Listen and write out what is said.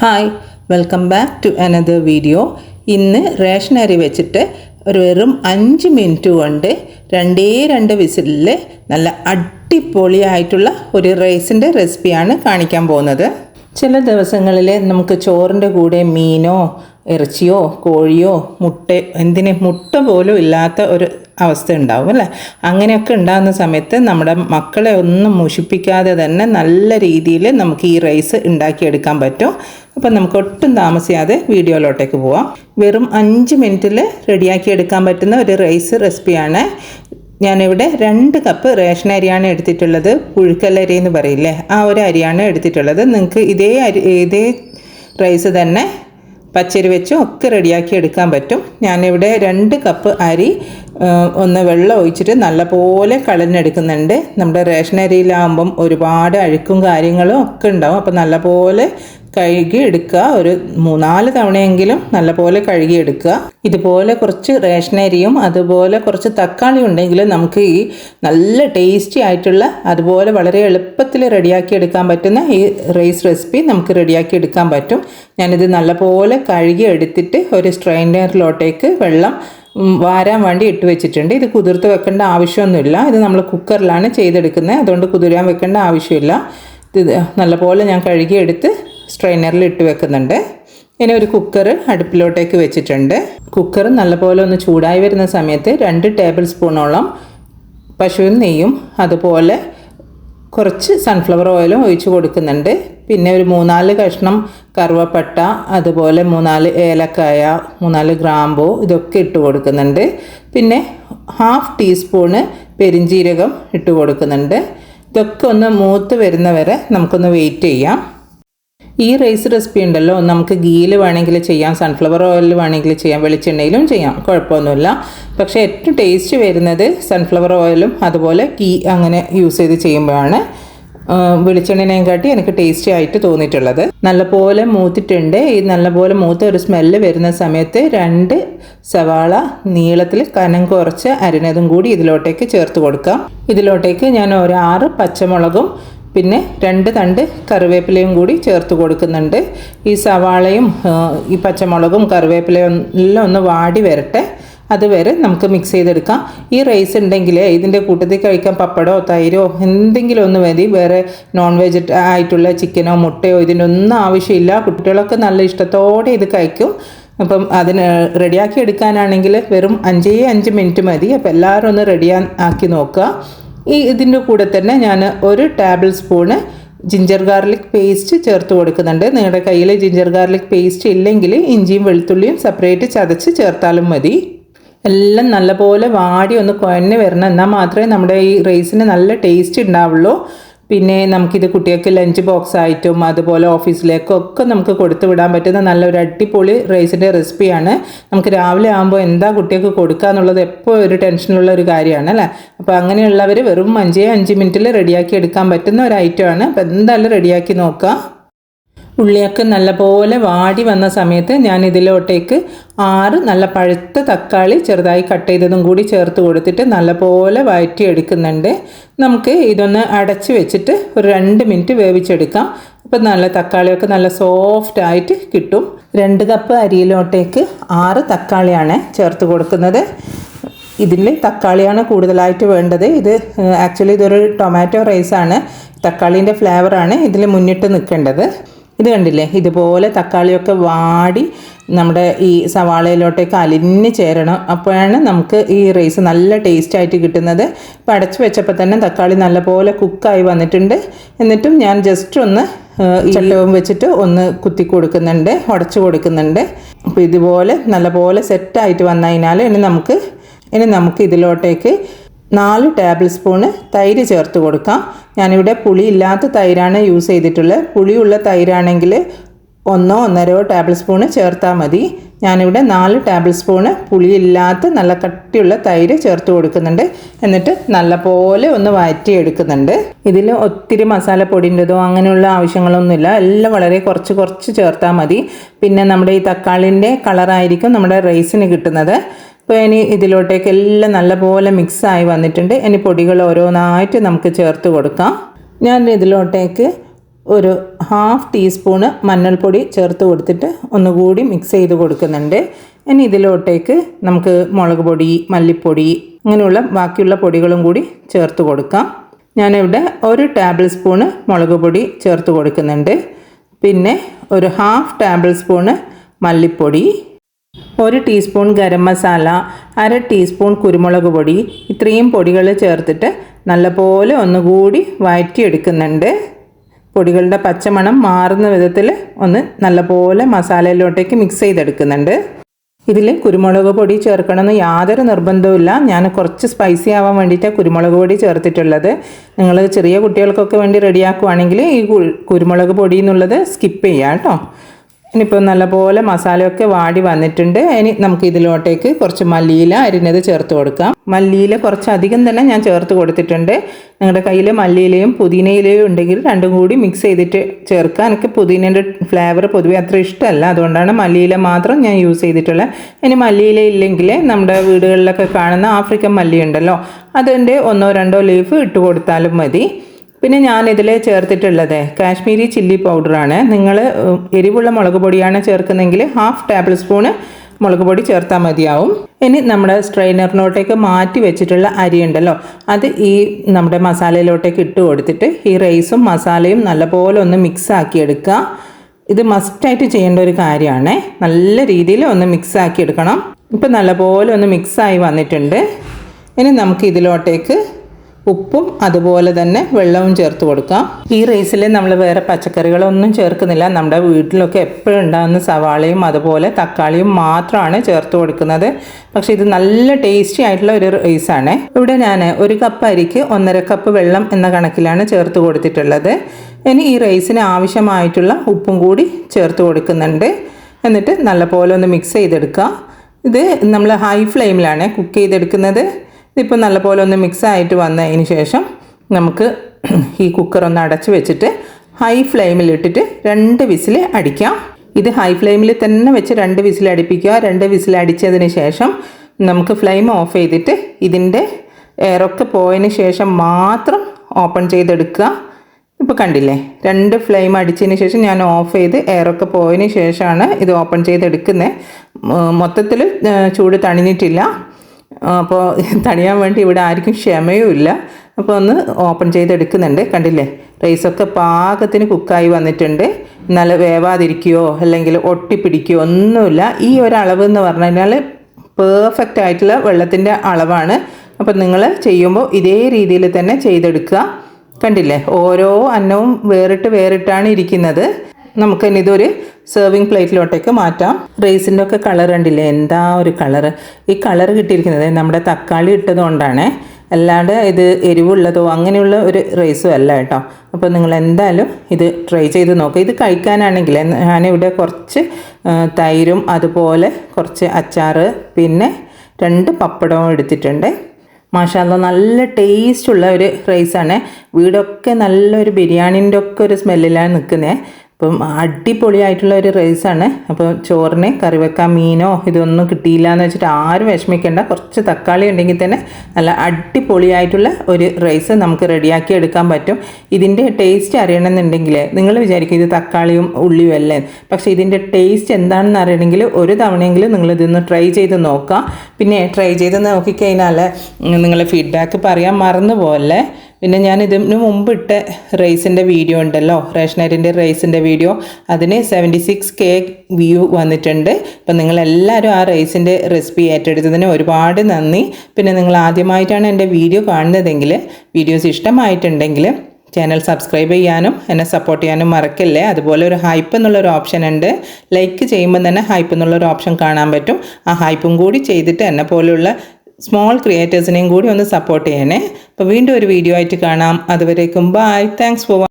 Hi welcome back to another video ഇന്ന് ration അരി വെച്ചിട്ട് ഒരു വെറും അഞ്ച് മിനിറ്റ് കൊണ്ട് രണ്ടേ രണ്ട് വിസിലിൽ നല്ല അടിപൊളിയായിട്ടുള്ള ഒരു റൈസിന്റെ റെസിപ്പിയാണ് കാണിക്കാൻ പോകുന്നത്. ചില ദിവസങ്ങളിൽ നമുക്ക് ചോറിന്റെ കൂടെ മീനോ ഇറച്ചിയോ കോഴിയോ മുട്ട എന്തിനെ മുട്ട പോലും ഇല്ലാത്ത ഒരു അവസ്ഥ ഉണ്ടാവും അല്ലേ? അങ്ങനെയൊക്കെ ഉണ്ടാകുന്ന സമയത്ത് നമ്മുടെ മക്കളെ ഒന്നും മുഷിപ്പിക്കാതെ തന്നെ നല്ല രീതിയിൽ നമുക്ക് ഈ റൈസ് ഉണ്ടാക്കിയെടുക്കാൻ പറ്റും. അപ്പം നമുക്ക് ഒട്ടും താമസിയാതെ വീഡിയോയിലോട്ടേക്ക് പോവാം. വെറും അഞ്ച് മിനിറ്റിൽ റെഡിയാക്കി എടുക്കാൻ പറ്റുന്ന ഒരു റൈസ് റെസിപ്പിയാണ് ഞാനിവിടെ രണ്ട് കപ്പ് റേഷൻ അരിയാണ് എടുത്തിട്ടുള്ളത്. പുഴുക്കലരി എന്ന് പറയില്ലേ? ആ ഒരു അരിയാണ് എടുത്തിട്ടുള്ളത്. നിങ്ങൾക്ക് ഇതേ അരി ഇതേ റൈസ് തന്നെ പച്ചരി വെച്ചും ഒക്കെ റെഡിയാക്കി എടുക്കാൻ പറ്റും. ഞാനിവിടെ രണ്ട് കപ്പ് അരി ഒന്ന് വെള്ളം ഒഴിച്ചിട്ട് നല്ലപോലെ കളഞ്ഞെടുക്കുന്നുണ്ട് നമ്മുടെ റേഷൻ അരിയിലാകുമ്പം ഒരുപാട് അഴുക്കും കാര്യങ്ങളും ഒക്കെ ഉണ്ടാവും. അപ്പോൾ നല്ലപോലെ കഴുകി എടുക്കുക ഒരു മൂന്നാൽ തവണയെങ്കിലും നല്ലപോലെ കഴുകി എടുക്കുക ഇതുപോലെ കുറച്ച് റേഷൻ അരിയും അതുപോലെ കുറച്ച് തക്കാളി ഉണ്ടെങ്കിൽ നമുക്ക് ഈ നല്ല ടേസ്റ്റി ആയിട്ടുള്ള അതുപോലെ വളരെ എളുപ്പത്തിൽ റെഡിയാക്കി എടുക്കാൻ പറ്റുന്ന ഈ റൈസ് റെസിപ്പി നമുക്ക് റെഡിയാക്കി എടുക്കാൻ പറ്റും. ഞാനിത് നല്ലപോലെ കഴുകി എടുത്തിട്ട് ഒരു സ്ട്രെയിനറിലോട്ടേക്ക് വെള്ളം വാരാൻ വേണ്ടി ഇട്ട് വെച്ചിട്ടുണ്ട്. ഇത് കുതിർത്ത് വെക്കേണ്ട ആവശ്യമൊന്നുമില്ല. ഇത് നമ്മൾ കുക്കറിലാണ് ചെയ്തെടുക്കുന്നത്. അതുകൊണ്ട് കുതിരാൻ വെക്കേണ്ട ആവശ്യമില്ല. ഇത് നല്ലപോലെ ഞാൻ കഴുകിയെടുത്ത് സ്ട്രെയിനറിൽ ഇട്ട് വെക്കുന്നുണ്ട്. ഇനി ഒരു കുക്കർ അടുപ്പിലോട്ടേക്ക് വെച്ചിട്ടുണ്ട്. കുക്കർ നല്ലപോലെ ഒന്ന് ചൂടായി വരുന്ന സമയത്ത് രണ്ട് ടേബിൾ സ്പൂണോളം പശുവിൻ നെയ്യും അതുപോലെ കുറച്ച് സൺഫ്ലവർ ഓയിലും ഒഴിച്ച് കൊടുക്കുന്നുണ്ട്. പിന്നെ ഒരു മൂന്നാൽ കഷ്ണം കറുവപ്പട്ട അതുപോലെ മൂന്നാൽ ഏലക്കായ മൂന്നാൽ ഗ്രാമ്പൂ ഇതൊക്കെ ഇട്ട് കൊടുക്കുന്നുണ്ട്. പിന്നെ ഹാഫ് ടീസ്പൂണ് പെരിഞ്ജീരകം ഇട്ട് കൊടുക്കുന്നുണ്ട്. ഇതൊക്കെ ഒന്ന് മൂത്ത് വരുന്നവരെ നമുക്കൊന്ന് വെയിറ്റ് ചെയ്യാം. ഈ റൈസ് റെസിപ്പി ഉണ്ടല്ലോ നമുക്ക് ഗീയിൽ വേണമെങ്കിൽ ചെയ്യാം സൺഫ്ലവർ ഓയിലിൽ വേണമെങ്കിൽ ചെയ്യാം വെളിച്ചെണ്ണയിലും ചെയ്യാം കുഴപ്പമൊന്നുമില്ല. പക്ഷേ ഏറ്റവും ടേസ്റ്റ് വരുന്നത് സൺഫ്ലവർ ഓയിലും അതുപോലെ ഗീ അങ്ങനെ യൂസ് ചെയ്ത് ചെയ്യുമ്പോഴാണ് വെളിച്ചെണ്ണനെയും കാട്ടി എനിക്ക് ടേസ്റ്റി ആയിട്ട് തോന്നിയിട്ടുള്ളത്. നല്ലപോലെ മൂത്തിട്ടുണ്ട്. ഈ നല്ലപോലെ മൂത്ത ഒരു സ്മെല്ല് വരുന്ന സമയത്ത് രണ്ട് സവാള നീളത്തിൽ കനം കുറച്ച് അരിഞ്ഞതും കൂടി ഇതിലോട്ടേക്ക് ചേർത്ത് കൊടുക്കാം. ഇതിലോട്ടേക്ക് ഞാൻ ഒരു ആറ് പച്ചമുളകും പിന്നെ രണ്ട് തണ്ട് കറിവേപ്പിലയും കൂടി ചേർത്ത് കൊടുക്കുന്നുണ്ട്. ഈ സവാളയും ഈ പച്ചമുളകും കറിവേപ്പിലയും എല്ലാം ഒന്ന് വാടി വരട്ടെ. അതുവരെ നമുക്ക് മിക്സ് ചെയ്തെടുക്കാം. ഈ റൈസ് ഉണ്ടെങ്കിൽ ഇതിന്റെ കൂട്ടത്തിൽ കഴിക്കാൻ പപ്പടോ തൈരോ എന്തെങ്കിലും ഒന്ന് മതി. വേറെ നോൺ വെജ് ആയിട്ടുള്ള ചിക്കനോ മുട്ടയോ ഇതിനൊന്നും ആവശ്യമില്ല. കുട്ടികളൊക്കെ നല്ല ഇഷ്ടത്തോടെ ഇത് കഴിക്കും. അപ്പം അതിന് റെഡിയാക്കി എടുക്കാനാണെങ്കിൽ വെറും അഞ്ചേ അഞ്ച് മിനിറ്റ് മതി. അപ്പോൾ എല്ലാവരും ഒന്ന് റെഡിയാ ആക്കി നോക്കുക. ഈ ഇതിന്റെ കൂടെ തന്നെ ഞാൻ ഒരു tablespoon ginger garlic paste ചേർത്ത് കൊടുക്കുന്നുണ്ട്. നിങ്ങളുടെ കയ്യിൽ ജിഞ്ചർ ഗാർലിക് പേസ്റ്റ് ഇല്ലെങ്കിൽ ഇഞ്ചിയും വെളുത്തുള്ളിയും സെപ്പറേറ്റ് ചതച്ച് ചേർത്താലും മതി. എല്ലാം നല്ലപോലെ വാടി ഒന്ന് കുഴഞ്ഞ് വരണം. എന്നാൽ മാത്രമേ നമ്മുടെ ഈ റൈസിന് നല്ല ടേസ്റ്റ് ഉണ്ടാവുള്ളൂ. പിന്നെ നമുക്കിത് കുട്ടികൾക്ക് ലഞ്ച് ബോക്സ് ആയിട്ടും അതുപോലെ ഓഫീസിലേക്കൊക്കെ നമുക്ക് കൊടുത്തു വിടാൻ പറ്റുന്ന നല്ലൊരു അടിപൊളി റൈസിന്റെ റെസിപ്പിയാണ് നമുക്ക് രാവിലെ ആകുമ്പോൾ എന്താ കുട്ടികൾക്ക് കൊടുക്കുക എന്നുള്ളത് എപ്പോൾ ഒരു ടെൻഷനുള്ള ഒരു കാര്യമാണ് അല്ലേ? അപ്പോൾ അങ്ങനെയുള്ളവർ വെറും അഞ്ചേ അഞ്ച് മിനിറ്റിൽ റെഡിയാക്കി എടുക്കാൻ പറ്റുന്ന ഒരു ഐറ്റമാണ് അപ്പോൾ എന്തായാലും റെഡിയാക്കി നോക്കുക ഉള്ളിയൊക്കെ നല്ലപോലെ വാടി വന്ന സമയത്ത് ഞാൻ ഇതിലോട്ടേക്ക് ആറ് നല്ല പഴുത്ത തക്കാളി ചെറുതായി കട്ട് ചെയ്തതും കൂടി ചേർത്ത് കൊടുത്തിട്ട് നല്ലപോലെ വഴറ്റി എടുക്കുന്നുണ്ട് നമുക്ക് ഇതൊന്ന് അടച്ച് വെച്ചിട്ട് ഒരു രണ്ട് മിനിറ്റ് വേവിച്ചെടുക്കാം. അപ്പം നല്ല തക്കാളിയൊക്കെ നല്ല സോഫ്റ്റ് ആയിട്ട് കിട്ടും. രണ്ട് കപ്പ് അരിയിലോട്ടേക്ക് ആറ് തക്കാളിയാണ് ചേർത്ത് കൊടുക്കുന്നത്. ഇതിൽ തക്കാളിയാണ് കൂടുതലായിട്ട് വേണ്ടത്. ഇത് ആക്ച്വലി ഇതൊരു ടൊമാറ്റോ റൈസാണ് തക്കാളീന്റെ ഫ്ലേവറാണ് ഇതിൽ മുന്നിട്ട് നിൽക്കേണ്ടത്. ഇത് കണ്ടില്ലേ? ഇതുപോലെ തക്കാളിയൊക്കെ വാടി നമ്മുടെ ഈ സവാളയിലോട്ടേക്ക് അലിഞ്ഞ് ചേരണം. അപ്പോഴാണ് നമുക്ക് ഈ റൈസ് നല്ല ടേസ്റ്റായിട്ട് കിട്ടുന്നത്. ഇപ്പം അടച്ചു വെച്ചപ്പോൾ തന്നെ തക്കാളി നല്ലപോലെ കുക്കായി വന്നിട്ടുണ്ട്. എന്നിട്ടും ഞാൻ ജസ്റ്റ് ഒന്ന് ചട്ടവും വെച്ചിട്ട് ഒന്ന് കുത്തി കൊടുക്കുന്നുണ്ട് ഉടച്ചു കൊടുക്കുന്നുണ്ട്. അപ്പോൾ ഇതുപോലെ നല്ലപോലെ സെറ്റായിട്ട് വന്നു കഴിഞ്ഞാൽ ഇനി നമുക്ക് ഇനി നമുക്ക് ഇതിലോട്ടേക്ക് നാല് ടേബിൾ സ്പൂണ് തൈര് ചേർത്ത് കൊടുക്കാം. ഞാനിവിടെ പുളി ഇല്ലാത്ത തൈരാണ് യൂസ് ചെയ്തിട്ടുള്ളത്. പുളിയുള്ള തൈരാണെങ്കിൽ ഒന്നോ ഒന്നരയോ ടേബിൾ സ്പൂണ് ചേർത്താൽ മതി. ഞാനിവിടെ നാല് ടേബിൾ സ്പൂണ് പുളിയില്ലാത്ത നല്ല കട്ടിയുള്ള തൈര് ചേർത്ത് കൊടുക്കുന്നുണ്ട്. എന്നിട്ട് നല്ലപോലെ ഒന്ന് വഴറ്റിയെടുക്കുന്നുണ്ട്. ഇതിൽ ഒത്തിരി മസാലപ്പൊടിന്റെതോ അങ്ങനെയുള്ള ആവശ്യങ്ങളൊന്നുമില്ല. എല്ലാം വളരെ കുറച്ച് കുറച്ച് ചേർത്താൽ മതി. പിന്നെ നമ്മുടെ ഈ തക്കാളിന്റെ കളറായിരിക്കും നമ്മുടെ റൈസിന് കിട്ടുന്നത്. അപ്പോൾ ഇനി ഇതിലോട്ടേക്ക് എല്ലാം നല്ലപോലെ മിക്സായി വന്നിട്ടുണ്ട്. ഇനി പൊടികൾ ഓരോന്നായിട്ട് നമുക്ക് ചേർത്ത് കൊടുക്കാം. ഞാൻ ഇതിലോട്ടേക്ക് ഒരു ഹാഫ് ടീസ്പൂണ് മഞ്ഞൾപ്പൊടി ചേർത്ത് കൊടുത്തിട്ട് ഒന്നുകൂടി മിക്സ് ചെയ്ത് കൊടുക്കുന്നുണ്ട്. ഇനി ഇതിലോട്ടേക്ക് നമുക്ക് മുളക് പൊടി മല്ലിപ്പൊടി അങ്ങനെയുള്ള ബാക്കിയുള്ള പൊടികളും കൂടി ചേർത്ത് കൊടുക്കാം. ഞാനിവിടെ ഒരു ടേബിൾ സ്പൂണ് മുളക് പൊടി ചേർത്ത് കൊടുക്കുന്നുണ്ട്. പിന്നെ ഒരു ഹാഫ് ടേബിൾ സ്പൂണ് മല്ലിപ്പൊടി ഒരു ടീസ്പൂൺ ഗരം മസാല അര ടീസ്പൂൺ കുരുമുളക് പൊടി ഇത്രയും പൊടികൾ ചേർത്തിട്ട് നല്ലപോലെ ഒന്നുകൂടി വഴറ്റിയെടുക്കുന്നുണ്ട് പൊടികളുടെ പച്ചമണം മാറുന്ന വിധത്തിൽ ഒന്ന് നല്ലപോലെ മസാലയിലോട്ടേക്ക് മിക്സ് ചെയ്തെടുക്കുന്നുണ്ട്. ഇതിൽ കുരുമുളക് പൊടി ചേർക്കണമെന്ന് യാതൊരു നിർബന്ധവുമില്ല. ഞാൻ കുറച്ച് സ്പൈസി ആവാൻ വേണ്ടിയിട്ടാണ് കുരുമുളക് പൊടി ചേർത്തിട്ടുള്ളത്. നിങ്ങൾ ചെറിയ കുട്ടികൾക്കൊക്കെ വേണ്ടി റെഡിയാക്കുവാണെങ്കിൽ ഈ കുരുമുളക് പൊടി എന്നുള്ളത് സ്കിപ്പ് ചെയ്യാം കേട്ടോ. ഇനിയിപ്പോൾ നല്ലപോലെ മസാലയൊക്കെ വാടി വന്നിട്ടുണ്ട്. ഇനി നമുക്ക് ഇതിലോട്ടേക്ക് കുറച്ച് മല്ലിയില അരിഞ്ഞത് ചേർത്ത് കൊടുക്കാം. മല്ലിയില കുറച്ച് അധികം തന്നെ ഞാൻ ചേർത്ത് കൊടുത്തിട്ടുണ്ട്. നിങ്ങളുടെ കയ്യിൽ മല്ലിയിലയും പുതിനയിലയും ഉണ്ടെങ്കിൽ രണ്ടും കൂടി മിക്സ് ചെയ്തിട്ട് ചേർക്കാം എനിക്ക് പുതിനേന്റെ ഫ്ലേവർ പൊതുവെ അത്ര ഇഷ്ടമല്ല. അതുകൊണ്ടാണ് മല്ലിയില മാത്രം ഞാൻ യൂസ് ചെയ്തിട്ടുള്ളത് ഇനി മല്ലിയില ഇല്ലെങ്കിൽ നമ്മുടെ വീടുകളിലൊക്കെ കാണുന്ന ആഫ്രിക്കൻ മല്ലി ഉണ്ടല്ലോ. അതിന്റെ ഒന്നോ രണ്ടോ ലീഫ് ഇട്ട് കൊടുത്താലും മതി. പിന്നെ ഞാൻ ഇതിൽ ചേർത്തിട്ടുള്ളത് കാശ്മീരി ചില്ലി പൗഡറാണ്. നിങ്ങൾ എരിവുള്ള മുളക് പൊടിയാണ് ചേർക്കുന്നതെങ്കിൽ ഹാഫ് ടേബിൾ സ്പൂണ് മുളക് പൊടി ചേർത്താൽ മതിയാവും. ഇനി നമ്മുടെ സ്ട്രെയിനറിനോട്ടേക്ക് മാറ്റി വെച്ചിട്ടുള്ള അരി ഉണ്ടല്ലോ അത് ഈ നമ്മുടെ മസാലയിലോട്ടേക്ക് ഇട്ട് കൊടുത്തിട്ട് ഈ റൈസും മസാലയും നല്ലപോലെ ഒന്ന് മിക്സ് ആക്കി എടുക്കുക. ഇത് മസ്റ്റായിട്ട് ചെയ്യേണ്ട ഒരു കാര്യമാണ്. നല്ല രീതിയിൽ ഒന്ന് മിക്സ് ആക്കി എടുക്കണം. ഇപ്പം നല്ലപോലെ ഒന്ന് മിക്സായി വന്നിട്ടുണ്ട്. ഇനി നമുക്ക് ഇതിലോട്ടേക്ക് ഉപ്പും അതുപോലെ തന്നെ വെള്ളവും ചേർത്ത് കൊടുക്കാം. ഈ റൈസിൽ നമ്മൾ വേറെ പച്ചക്കറികളൊന്നും ചേർക്കുന്നില്ല. നമ്മുടെ വീട്ടിലൊക്കെ എപ്പോഴും ഉണ്ടാകുന്ന സവാളയും അതുപോലെ തക്കാളിയും മാത്രമാണ് ചേർത്ത് കൊടുക്കുന്നത്. പക്ഷെ ഇത് നല്ല ടേസ്റ്റി ആയിട്ടുള്ള ഒരു റൈസാണ്. ഇവിടെ ഞാൻ ഒരു കപ്പ് അരിക്ക് ഒന്നര കപ്പ് വെള്ളം എന്ന കണക്കിലാണ് ചേർത്ത് കൊടുത്തിട്ടുള്ളത്. ഇനി ഈ റൈസിന് ആവശ്യമായിട്ടുള്ള ഉപ്പും കൂടി ചേർത്ത് കൊടുക്കുന്നുണ്ട്. എന്നിട്ട് നല്ലപോലെ ഒന്ന് മിക്സ് ചെയ്തെടുക്കുക ഇത് നമ്മൾ ഹൈ ഫ്ലെയിമിലാണ് കുക്ക് ചെയ്തെടുക്കുന്നത്. ഇതിപ്പോൾ നല്ലപോലെ ഒന്ന് മിക്സ് ആയിട്ട് വന്നതിന് ശേഷം നമുക്ക് ഈ കുക്കർ ഒന്ന് അടച്ച് വെച്ചിട്ട് ഹൈ ഫ്ലെയിമിൽ ഇട്ടിട്ട് രണ്ട് വിസിൽ അടിക്കാം. ഇത് ഹൈ ഫ്ലെയിമിൽ തന്നെ വെച്ച് രണ്ട് വിസിൽ അടിപ്പിക്കുക. രണ്ട് വിസിൽ അടിച്ചതിന് ശേഷം നമുക്ക് ഫ്ലെയിം ഓഫ് ചെയ്തിട്ട് ഇതിന്റെ എയറൊക്കെ പോയതിന് ശേഷം മാത്രം ഓപ്പൺ ചെയ്തെടുക്കുക. ഇപ്പോൾ കണ്ടില്ലേ? രണ്ട് ഫ്ലെയിം അടിച്ചതിന് ശേഷം ഞാൻ ഓഫ് ചെയ്ത് എയറൊക്കെ പോയതിന് ശേഷമാണ് ഇത് ഓപ്പൺ ചെയ്തെടുക്കുന്നത്. മൊത്തത്തിൽ ചൂട് തണിഞ്ഞിട്ടില്ല. അപ്പോൾ തണിയാൻ വേണ്ടി ഇവിടെ ആർക്കും ക്ഷമയും ഇല്ല അപ്പോൾ ഒന്ന് ഓപ്പൺ ചെയ്തെടുക്കുന്നുണ്ട്. കണ്ടില്ലേ? റൈസൊക്കെ പാകത്തിന് കുക്കായി വന്നിട്ടുണ്ട്. നല്ല വേവാതിരിക്കുകയോ അല്ലെങ്കിൽ ഒട്ടിപ്പിടിക്കുകയോ ഒന്നുമില്ല. ഈ ഒരു അളവ് എന്ന് പറഞ്ഞു കഴിഞ്ഞാൽ പെർഫെക്റ്റ് ആയിട്ടുള്ള വെള്ളത്തിന്റെ അളവാണ്. അപ്പോൾ നിങ്ങൾ ചെയ്യുമ്പോൾ ഇതേ രീതിയിൽ തന്നെ ചെയ്തെടുക്കുക. കണ്ടില്ലേ? ഓരോ അന്നവും വേറിട്ട് വേറിട്ടാണ് ഇരിക്കുന്നത്. നമുക്ക് സെർവിങ് പ്ലേറ്റിലോട്ടേക്ക് മാറ്റാം. റൈസിന്റെ ഒക്കെ കളർ ഉണ്ടില്ലേ എന്താ ഒരു കളർ ഈ കളർ കിട്ടിയിരിക്കുന്നത് നമ്മുടെ തക്കാളി ഇട്ടത് ഇട്ടതുകൊണ്ടാണ്. അല്ലാണ്ട് ഇത് എരിവുള്ളതോ അങ്ങനെയുള്ള ഒരു റൈസും അല്ല കേട്ടോ. അപ്പോൾ നിങ്ങൾ എന്തായാലും ഇത് ട്രൈ ചെയ്ത് നോക്കുക ഇത് കഴിക്കാനാണെങ്കിൽ ഞാനിവിടെ കുറച്ച് തൈരും അതുപോലെ കുറച്ച് അച്ചാറ് പിന്നെ രണ്ട് പപ്പടവും എടുത്തിട്ടുണ്ട്. മാഷാല്ല നല്ല ടേസ്റ്റ് ഉള്ള ഒരു റൈസാണ് വീടൊക്കെ നല്ലൊരു ബിരിയാണിന്റെ ഒക്കെ ഒരു സ്മെല്ലിലാണ് നിൽക്കുന്നത് അപ്പം അടിപൊളിയായിട്ടുള്ള ഒരു റൈസാണ്. അപ്പോൾ ചോറിന് കറി വെക്കാൻ മീനോ ഇതൊന്നും കിട്ടിയില്ല എന്ന് വെച്ചിട്ട് ആരും വിഷമിക്കേണ്ട. കുറച്ച് തക്കാളി ഉണ്ടെങ്കിൽ തന്നെ നല്ല അടിപൊളിയായിട്ടുള്ള ഒരു റൈസ് നമുക്ക് റെഡിയാക്കി എടുക്കാൻ പറ്റും. ഇതിന്റെ ടേസ്റ്റ് അറിയണമെന്നുണ്ടെങ്കിൽ നിങ്ങൾ വിചാരിക്കും ഇത് തക്കാളിയും ഉള്ളിയും അല്ലേ? പക്ഷേ ഇതിന്റെ ടേസ്റ്റ് എന്താണെന്ന് അറിയണമെങ്കിൽ ഒരു തവണയെങ്കിലും നിങ്ങൾ ഇതൊന്ന് ട്രൈ ചെയ്ത് നോക്കാം പിന്നെ ട്രൈ ചെയ്ത് നോക്കിക്കഴിഞ്ഞാൽ നിങ്ങളെ ഫീഡ്ബാക്ക് പറയാൻ മറന്നു പിന്നെ ഞാൻ ഇതിന് മുമ്പ് ഇട്ട റൈസിന്റെ വീഡിയോ ഉണ്ടല്ലോ റേഷൻ അരിന്റെ റൈസിന്റെ വീഡിയോ. അതിന് സെവന്റി സിക്സ് കെ വ്യൂ വന്നിട്ടുണ്ട്. അപ്പം നിങ്ങളെല്ലാവരും ആ റൈസിന്റെ റെസിപ്പി ഏറ്റെടുത്തതിന് ഒരുപാട് നന്ദി. പിന്നെ നിങ്ങൾ ആദ്യമായിട്ടാണ് എന്റെ വീഡിയോ കാണുന്നതെങ്കിൽ വീഡിയോസ് ഇഷ്ടമായിട്ടുണ്ടെങ്കിൽ ചാനൽ സബ്സ്ക്രൈബ് ചെയ്യാനും എന്നെ സപ്പോർട്ട് ചെയ്യാനും മറക്കല്ലേ? അതുപോലെ ഒരു ഹൈപ്പ് എന്നുള്ളൊരു ഓപ്ഷൻ ഉണ്ട്. ലൈക്ക് ചെയ്യുമ്പോൾ തന്നെ ഹൈപ്പ് എന്നുള്ളൊരു ഓപ്ഷൻ കാണാൻ പറ്റും. ആ ഹൈപ്പും കൂടി ചെയ്തിട്ട് എന്നെ പോലെയുള്ള സ്മോൾ ക്രിയേറ്റേഴ്സിനെയും കൂടി ഒന്ന് സപ്പോർട്ട് ചെയ്യണേ. അപ്പോൾ വീണ്ടും ഒരു വീഡിയോ ആയിട്ട് കാണാം. അതുവരേക്കും ബൈ താങ്ക്സ് ഫോർ